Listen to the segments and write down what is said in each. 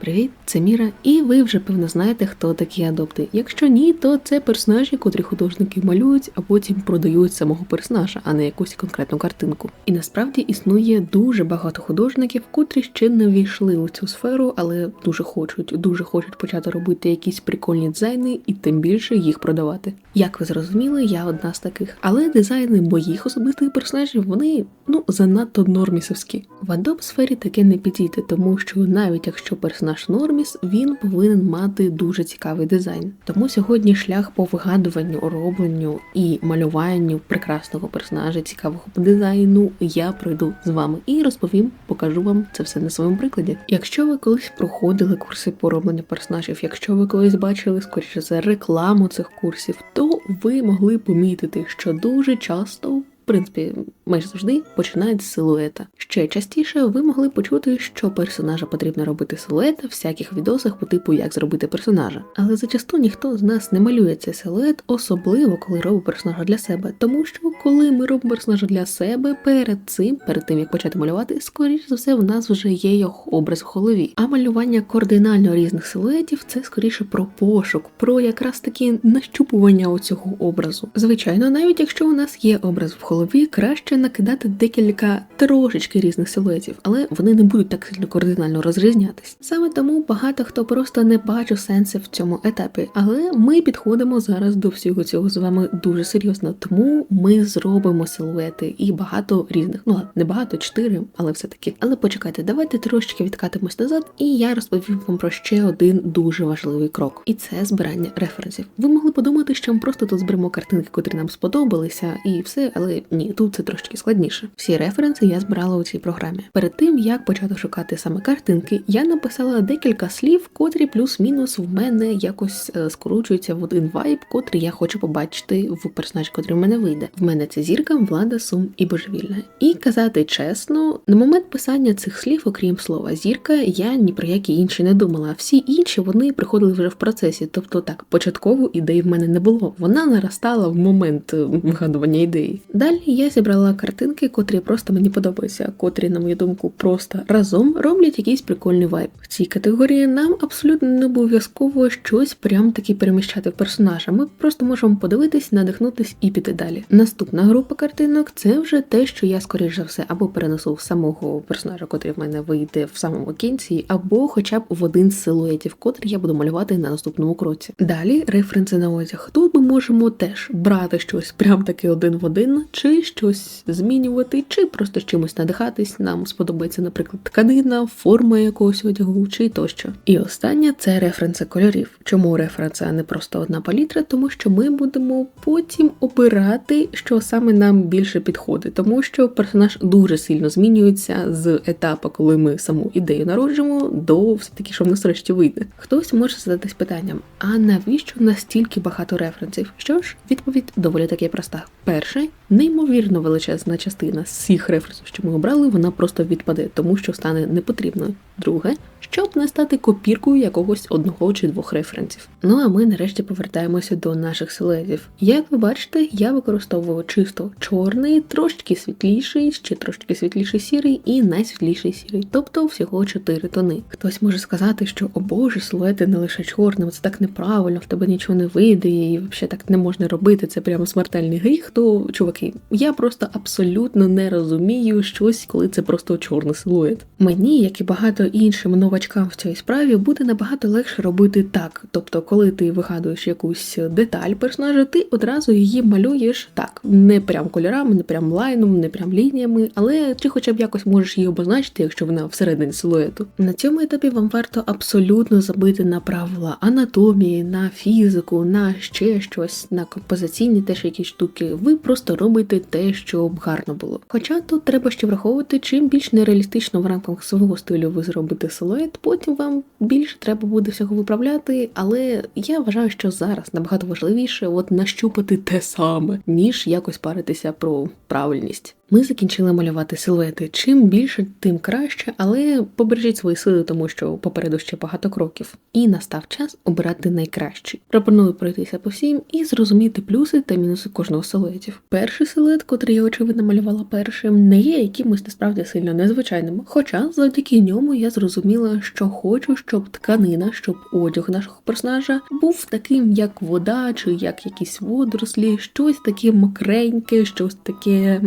Привіт, це Міра, і ви вже певно знаєте, хто такі адопти. Якщо ні, то це персонажі, котрі художники малюють, а потім продають самого персонажа, а не якусь конкретну картинку. І насправді існує дуже багато художників, котрі ще не війшли у цю сферу, але дуже хочуть, дуже хочуть почати робити якісь прикольні дизайни і тим більше їх продавати. Як ви зрозуміли, я одна з таких, але дизайни моїх особистих персонажів вони ну занадто нормісовські. В Adobe сфері таке не підійде, тому що навіть якщо персонаж норміс, він повинен мати дуже цікавий дизайн. Тому сьогодні шлях по вигадуванню, робленню і малюванню прекрасного персонажа, цікавого дизайну я пройду з вами і розповім, покажу вам це все на своєму прикладі. Якщо ви колись проходили курси по робленню персонажів, якщо ви колись бачили скоріше за рекламу цих курсів, то ви могли помітити, що дуже часто. В принципі, майже завжди починають з силуета. Ще частіше ви могли почути, що персонажа потрібно робити силует в всяких відосах по типу як зробити персонажа. Але зачасту ніхто з нас не малює цей силует, особливо коли робить персонажа для себе. Тому що коли ми робимо персонажа для себе, перед цим, перед тим як почати малювати, скоріш за все, в нас вже є його образ в голові. А малювання кардинально різних силуетів це скоріше про пошук, про якраз такі нащупування оцього образу. Звичайно, навіть якщо у нас є образ в голові, краще накидати декілька трошечки різних силуетів, але вони не будуть так сильно кардинально розрізнятись. Саме тому багато хто просто не бачив сенсу в цьому етапі. Але ми підходимо зараз до всього цього з вами дуже серйозно, тому ми зробимо силуети і багато різних. Ну ладно, не багато, чотири, але все таки. Але почекайте, давайте трошечки відкатимось назад, і я розповім вам про ще один дуже важливий крок, і це збирання референсів. Ви могли подумати, що ми просто тут зберемо картинки, котрі нам сподобалися, і все, але ні, тут це трошки складніше. Всі референси я збирала у цій програмі. Перед тим як почати шукати саме картинки, я написала декілька слів, котрі плюс-мінус в мене якось е, скручуються в один вайб, котрий я хочу побачити в персонажі, котрий в мене вийде. В мене це зірка, влада, сум і божевільна. І казати чесно, на момент писання цих слів, окрім слова зірка, я ні про які інші не думала. Всі інші вони приходили вже в процесі. Тобто так, початкову ідеї в мене не було. Вона наростала в момент е, вигадування ідеї. Далі я зібрала картинки, котрі просто мені подобаються, котрі, на мою думку, просто разом роблять якийсь прикольний вайб. В цій категорії нам абсолютно не обов'язково щось прям таки переміщати в персонажа. Ми просто можемо подивитись, надихнутись і піти далі. Наступна група картинок це вже те, що я скоріш за все або перенесу в самого персонажа, котрий в мене вийде в самому кінці, або хоча б в один з силуетів, котрий я буду малювати на наступному кроці. Далі референси на одяг. Тут ми можемо теж брати щось прям таки один в один, чи щось змінювати, чи просто чимось надихатись. Нам сподобається, наприклад, тканина, форма якогось одягу, чи тощо. І останнє це референси кольорів. Чому референси, а не просто одна палітра? Тому що ми будемо потім обирати, що саме нам більше підходить, тому що персонаж дуже сильно змінюється з етапу, коли ми саму ідею народжуємо, до все таки, що в нас врешті вийде. Хтось може задатись питанням: а навіщо настільки багато референсів? Що ж, відповідь доволі таки проста. Перше, неймовірно величезна частина з всіх референсів, що ми обрали, вона просто відпаде, тому що стане непотрібною. Друге, щоб не стати копіркою якогось одного чи двох референсів. Ну а ми нарешті повертаємося до наших силуетів. Як ви бачите, я використовую чисто чорний, трошки світліший, ще трошки світліший сірий і найсвітліший сірий, тобто всього чотири тони. Хтось може сказати, що о боже, силуети не лише чорним, це так неправильно, в тебе нічого не вийде, і взагалі так не можна робити. Це прямо смертельний гріх. То чуваки, я просто абсолютно не розумію щось, коли це просто чорний силует. Мені, як і багато іншим новачкам в цій справі, буде набагато легше робити так. Тобто, коли ти вигадуєш якусь деталь персонажа, ти одразу її малюєш так, не прям кольорами, не прям лайном, не прям лініями, але чи хоча б якось можеш її обозначити, якщо вона всередині силуету. На цьому етапі вам варто абсолютно забити на правила анатомії, на фізику, на ще щось, на композиційні теж якісь штуки. Ви просто робите те, щоб гарно було. Хоча тут треба ще враховувати, чим більш нереалістично в рамках свого стилю ви зробите силует, потім вам більше треба буде всього виправляти, але я вважаю, що зараз набагато важливіше от нащупати те саме, ніж якось паритися про правильність. Ми закінчили малювати силуети. Чим більше, тим краще, але побережіть свої сили, тому що попереду ще багато кроків. І настав час обирати найкращий. Пропоную пройтися по всім і зрозуміти плюси та мінуси кожного силуетів. Перший силует, котрий я очевидно малювала першим, не є якимось насправді сильно незвичайним. Хоча завдяки ньому я зрозуміла, що хочу, щоб тканина, щоб одяг нашого персонажа був таким, як вода, чи як якісь водорослі, щось таке мокреньке, щось таке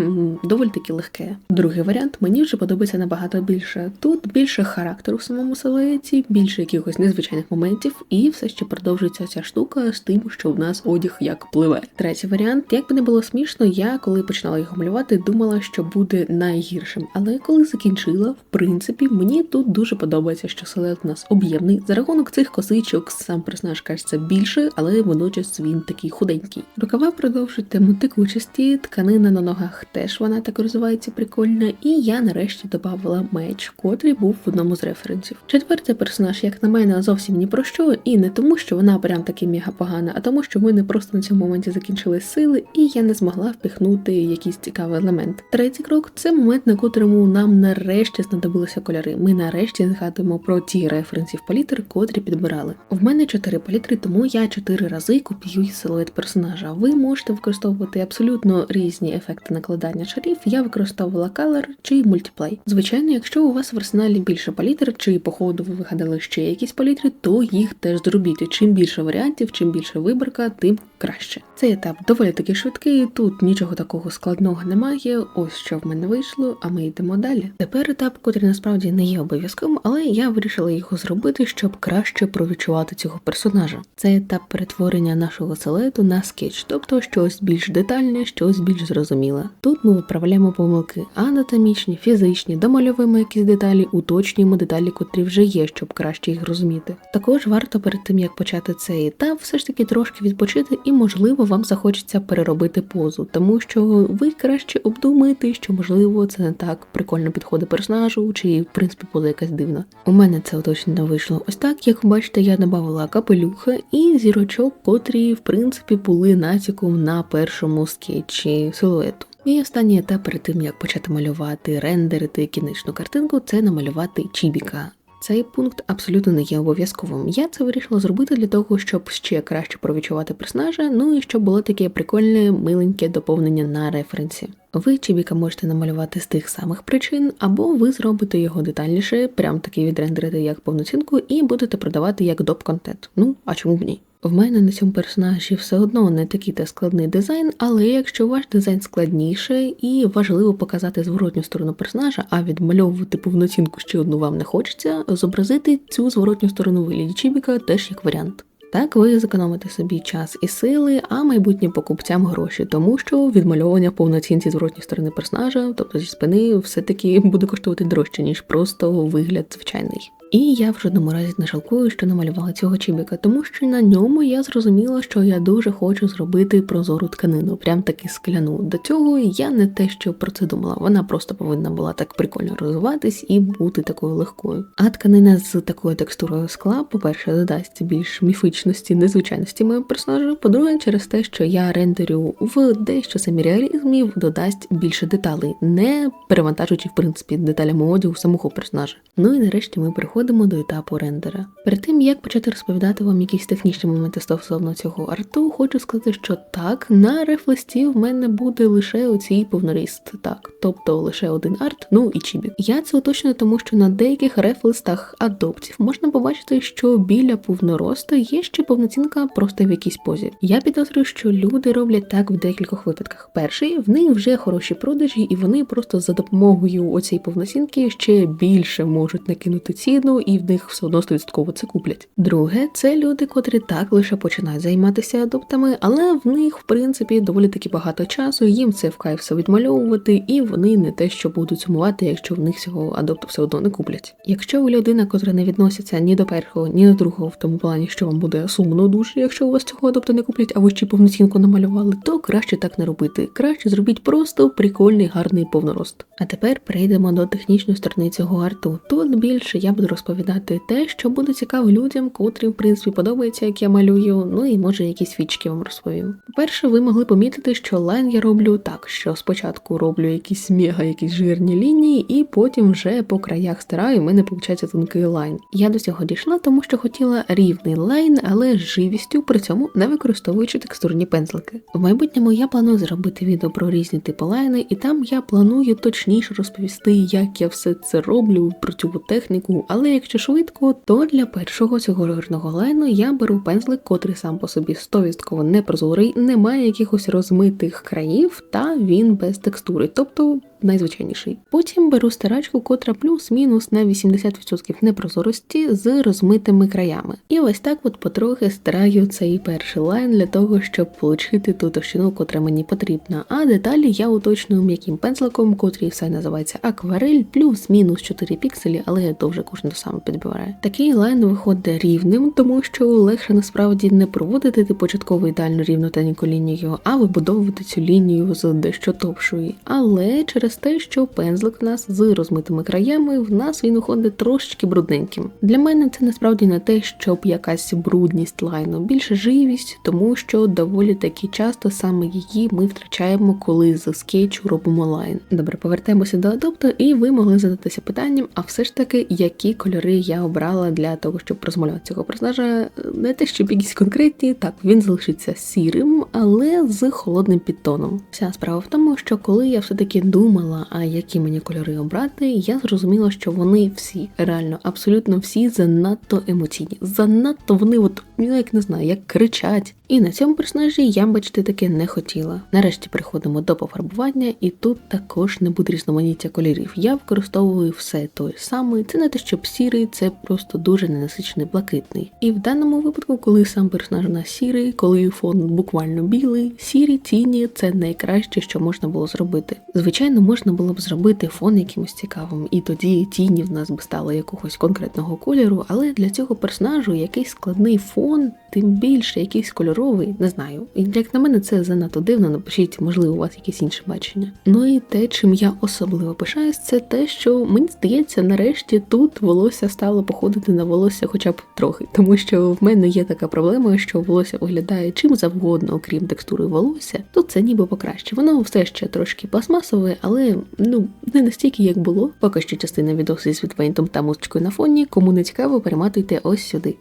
доволі таки легке. Другий варіант мені вже подобається набагато більше. Тут більше характеру в самому силуеті, більше якихось незвичайних моментів, і все ще продовжується ця штука з тим, що в нас одяг як пливе. Третій варіант, як би не було смішно, я коли починала його малювати, думала, що буде найгіршим. Але коли закінчила, в принципі, мені тут дуже подобається, що силует у нас об'ємний. За рахунок цих косичок сам персонаж кажеться більше, але водночас він такий худенький. Рукава продовжують тему текучості, тканина на ногах теж вона так розвивається прикольно. І я нарешті додавала меч, котрий був в одному з референсів. Четвертий персонаж, як на мене, зовсім ні про що, і не тому, що вона прям таки мега погана, а тому, що в мене просто на цьому моменті закінчились сили, і я не змогла впихнути якийсь цікавий елемент. Третій крок це момент, на котрому нам нарешті знадобилися кольори. Ми нарешті згадуємо про ті референсів палітр, котрі підбирали. В мене чотири палітри, тому я чотири рази копіюю силует персонажа. Ви можете використовувати абсолютно різні ефекти накладання шарів. Я використовувала Color чи Multiply. Звичайно, якщо у вас в арсеналі більше палітр, чи по ходу ви вигадали ще якісь палітри, то їх теж зробіть. Чим більше варіантів, чим більше виборка, тим краще. Цей етап доволі таки швидкий. Тут нічого такого складного немає. Ось що в мене вийшло, а ми йдемо далі. Тепер етап, котрий насправді не є обов'язковим, але я вирішила його зробити, щоб краще провідчувати цього персонажа. Це етап перетворення нашого силуету на скетч, тобто щось більш детальне, щось більш зрозуміле. Тут ми виправляємо помилки анатомічні, фізичні, домальовуємо якісь деталі, уточнюємо деталі, котрі вже є, щоб краще їх розуміти. Також варто перед тим як почати цей етап, все ж таки трошки відпочити, і можливо вам захочеться переробити позу, тому що ви краще обдумаєте, що можливо це не так прикольно підходить персонажу, чи в принципі поза якась дивна. У мене це уточнення вийшло ось так. Як бачите, я додавала капелюха і зірочок, котрі в принципі були натяком на першому скетчі силуету. І останній етап перед тим як почати малювати, рендерити кінечну картинку, це намалювати чібіка. Цей пункт абсолютно не є обов'язковим. Я це вирішила зробити для того, щоб ще краще провідчувати персонажа, ну і щоб було таке прикольне, миленьке доповнення на референсі. Ви Чібіка можете намалювати з тих самих причин, або ви зробите його детальніше, прям таки відрендерите як повноцінку, і будете продавати як доп-контент. Ну а чому б ні? В мене на цьому персонажі все одно не такий та складний дизайн, але якщо ваш дизайн складніше і важливо показати зворотню сторону персонажа, а відмальовувати повноцінку ще одну вам не хочеться, зобразити цю зворотню сторону вигляді Чібіка теж як варіант. Так ви зекономите собі час і сили, а майбутнім покупцям гроші, тому що відмальовування повноцінці зворотньої сторони персонажа, тобто зі спини, все-таки буде коштувати дорожче, ніж просто вигляд звичайний. І я в жодному разі не жалкую, що намалювала цього чібіка, тому що на ньому я зрозуміла, що я дуже хочу зробити прозору тканину, прям таки скляну. До цього я не те, що про це думала. Вона просто повинна була так прикольно розвиватись і бути такою легкою. А тканина з такою текстурою скла, по-перше, додасть більш міфичності, незвичайності моєму персонажу. По-друге, через те, що я рендерю в дещо самі реалізмів, додасть більше деталей, не перевантажуючи в принципі деталями одягу самого персонажа. Ну і нарешті ми переходимо переходимо до етапу рендера. Перед тим як почати розповідати вам якісь технічні моменти стосовно цього арту, хочу сказати, що так, на рефлесті в мене буде лише оцій повноріст, так, тобто лише один арт, ну і чібік. Я це уточнюю, тому що на деяких рефлестах адоптів можна побачити, що біля повнороста є ще повноцінка просто в якійсь позі. Я підозрюю, що люди роблять так в декількох випадках. Перший в них вже хороші продажі, і вони просто за допомогою оцієї повноцінки ще більше можуть накинути ціну і в них все одно 100% це куплять. Друге, це люди, котрі так лише починають займатися адоптами, але в них, в принципі, доволі таки багато часу, їм це в кайф все відмальовувати, і вони не те, що будуть сумувати, якщо в них цього адопту все одно не куплять. Якщо ви людина, котра не відноситься ні до першого, ні до другого, в тому плані, що вам буде сумно дуже, якщо у вас цього адопту не куплять, а ви ще повноцінку намалювали, то краще так не робити. Краще зробіть просто прикольний гарний повнорост. А тепер перейдемо до технічної сторони цього арту. Тут більше я буду розповідати розповідати те, що буде цікаво людям, котрі, в принципі, подобається, як я малюю. Ну і може якісь фічки вам розповім. По-перше, ви могли помітити, що лайн я роблю так, що спочатку роблю якісь мега, якісь жирні лінії, і потім вже по краях стираю, і мене виходить тонкий лайн. Я до цього дійшла, тому що хотіла рівний лайн, але з живістю, при цьому не використовуючи текстурні пензлики. В майбутньому я планую зробити відео про різні типи лайни, і там я планую точніше розповісти, як я все це роблю про цю техніку. Але якщо швидко, то для першого цього жирного лайну я беру пензлик, котрий сам по собі 100% не прозорий, не якихось розмитих країв, та він без текстури, тобто найзвичайніший. Потім беру стирачку, котра плюс-мінус на 80% непрозорості з розмитими краями. І ось так от потрохи стираю цей перший лайн для того, щоб отримати ту товщину, котра мені потрібна. А деталі я уточную м'яким пензликом, котрий все називається акварель, плюс-мінус 4 пікселі, але то вже кожен сам підбирає. Такий лайн виходить рівним, тому що легше насправді не проводити ти початкову ідеально рівну тоненьку лінію, а вибудовувати цю лінію з дещо товшої. Але через те, що пензлик в нас з розмитими краями, в нас він виходить трошечки брудненьким. Для мене це насправді не те, щоб якась брудність лайну, більше живість, тому що доволі таки часто саме її ми втрачаємо, коли з скетчу робимо лайн. Добре, повертаємося до Adopt, і ви могли задатися питанням, а все ж таки, які кольори я обрала для того, щоб розмалювати цього персонажа. Не те, щоб якісь конкретні, так він залишиться сірим, але з холодним підтоном. Вся справа в тому, що коли я все-таки думала, а які мені кольори обрати, я зрозуміла, що вони всі реально абсолютно всі занадто емоційні, занадто вони, от ну, як не знаю, як кричать. І на цьому персонажі я бачити таке не хотіла. Нарешті приходимо до пофарбування, і тут також не буде різноманіття кольорів. Я використовую все той самий. Це не те, щоб сірий, це просто дуже ненасичений блакитний. І в даному випадку, коли сам персонаж у нас сірий, коли фон буквально білий, сірі тіні це найкраще, що можна було зробити. Звичайно, можна було б зробити фон якимось цікавим, і тоді тіні в нас би стали якогось конкретного кольору, але для цього персонажу якийсь складний фон, тим більше якийсь кольоровий, не знаю. Як на мене, це занадто дивно. Напишіть, можливо, у вас якесь інше бачення. Ну і те, чим я особливо пишаюсь, це те, що мені здається, нарешті тут волосся стало походити на волосся, хоча б трохи, тому що в мене є така проблема, що волосся виглядає чим завгодно, окрім текстури волосся, то це ніби покраще. Воно все ще трошки пластмасове, але ну не настільки, як було. Поки що частина відосу з відпейнтом та музичкою на фоні. Кому не цікаво, перематуйте ось сюди.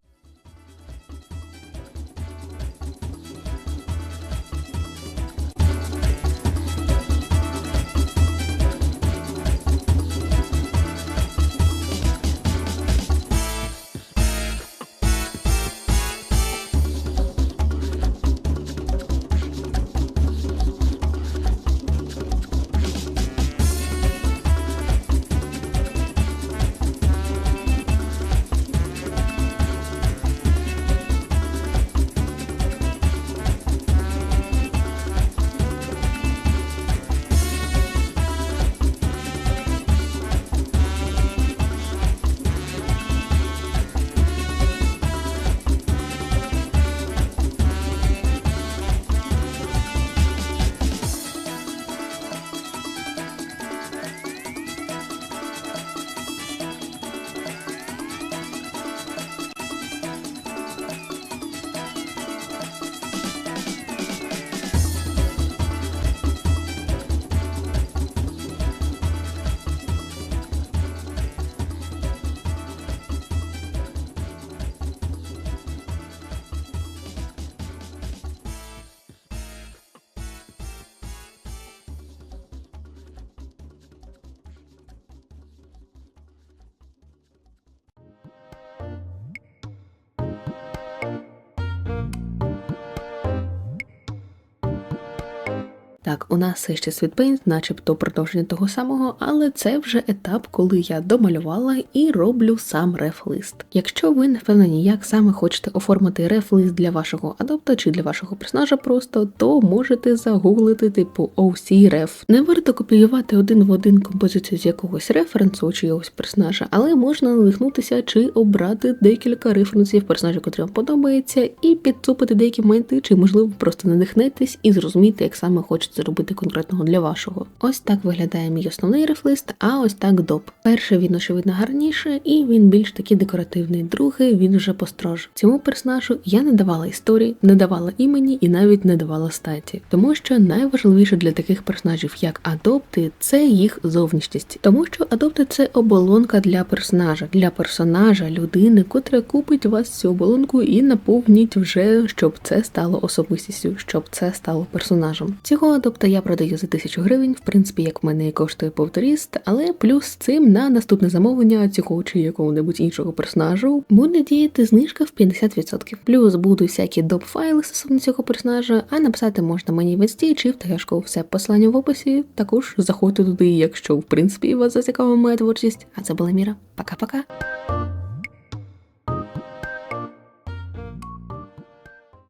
Так, у нас ще Sweet начебто продовження того самого, але це вже етап, коли я домалювала і роблю сам реф-лист. Якщо ви не впевнені, як саме хочете оформити реф-лист для вашого адопта чи для вашого персонажа просто, то можете загуглити типу OC реф. Не варто копіювати один в один композицію з якогось референсу чи якогось персонажа, але можна надихнутися чи обрати декілька референсів персонажа, котрий вам подобається, і підцупити деякі моменти, чи можливо просто надихнетесь і зрозуміти, як саме хочете хочете зробити конкретного для вашого. Ось так виглядає мій основний рефлист, а ось так доп. Перший він очевидно гарніше, і він більш такий декоративний. Другий він вже построже. Цьому персонажу я не давала історії, не давала імені і навіть не давала статі, тому що найважливіше для таких персонажів, як адопти, це їх зовнішність, тому що адопти це оболонка для персонажа, для персонажа, людини, котра купить у вас цю оболонку і наповніть вже, щоб це стало особистістю, щоб це стало персонажем. Цього адопта я продаю за тисячу гривень, в принципі, як в мене і коштує повторіст, але плюс цим на наступне замовлення цього чи якого-небудь іншого персонажу буде діяти знижка в 50%. Плюс будуть всякі доп файли стосовно цього персонажа, а написати можна мені в інсті чи в тегешку. Все посилання в описі. Також заходьте туди, якщо в принципі вас зацікавила моя творчість. А це була Міра. Пока-пока.